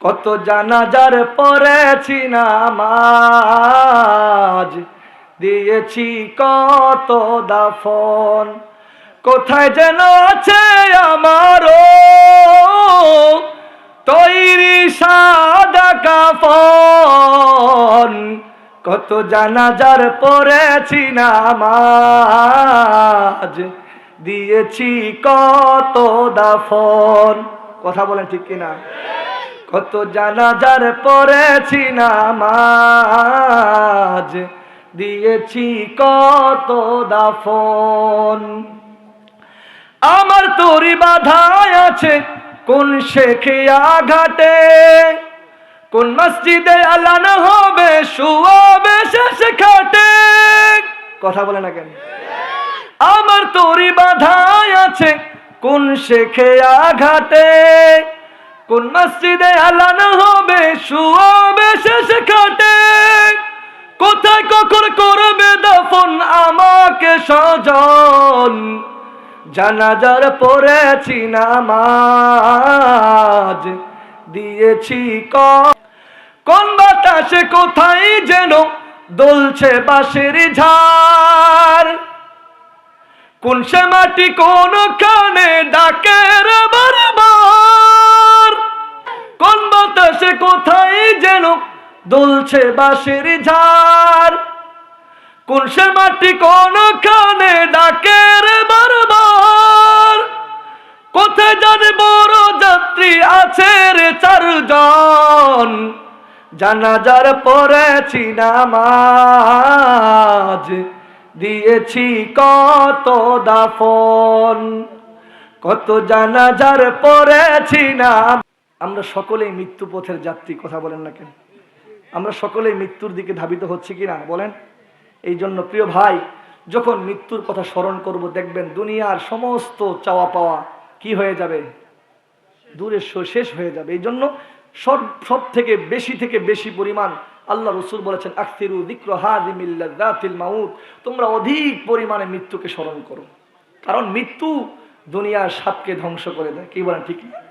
কত জানাজার পড়েছি নামাজ। দিয়েছি কত দাফন। কোথায় যেন আছে আমারও তৈরি সাদা কাফন। কত জানাজার পড়েছি নামাজ। দিয়েছি কত দাফন। কথা বলেন ঠিক কিনা? কত জানাজার পড়েছি নামাজ, দিয়েছি কত দাফন। আমার তরি বাধায় আছে, কোন শেখে আঘাটে কোন মসজিদে আলান হবে শুয়াবে শেষ খাটে? কথা বলে না কেন? আমার তরি বাধায় আছে, কোন শেখে আঘাটে কোন মসজিদে আলান হবে শুয়াবে শেষ খাটে। কোথায় কখন করবে দফন, আমাকে সজন। জানাজার পড়েছি নামাজ, দিয়েছি কোন বাতাসে কোথায় যেন দোলছে বাঁশের ঝাড়। কোন সে মাটি কোন কানে ডাকে রে দোলছে বাঁশের ঝাড়। কোন সে মাটি কোন কানে ডাকে রে বারবার? কোথায় জানে বড় যাত্রী আছে রে চারজন? জানাজার পড়েছি নামাজ। দিয়েছি কত দাফন? কত জানাজার পড়েছি না আমরা সকলেই মৃত্যু পথের যাত্রী, কথা বলেন না কেন? আমরা সকলেই মৃত্যুর দিকে ধাবিত হচ্ছি কি না বলেন। এই জন্য প্রিয় ভাই, যখন মৃত্যুর কথা স্মরণ করব, দেখবেন দুনিয়ার সমস্ত চাওয়া পাওয়া কি হয়ে যাবে? দূরে শেষ হয়ে যাবে। এই জন্য সব সব থেকে বেশি থেকে বেশি পরিমাণ আল্লাহ রসুল বলেছেন আখতিরু দিক্র হাদিমিল্লাতিল মাউত। তোমরা অধিক পরিমাণে মৃত্যুকে স্মরণ করো। কারণ মৃত্যু দুনিয়ার সাপকে ধ্বংস করে দেয়। কি বলেন, ঠিক না?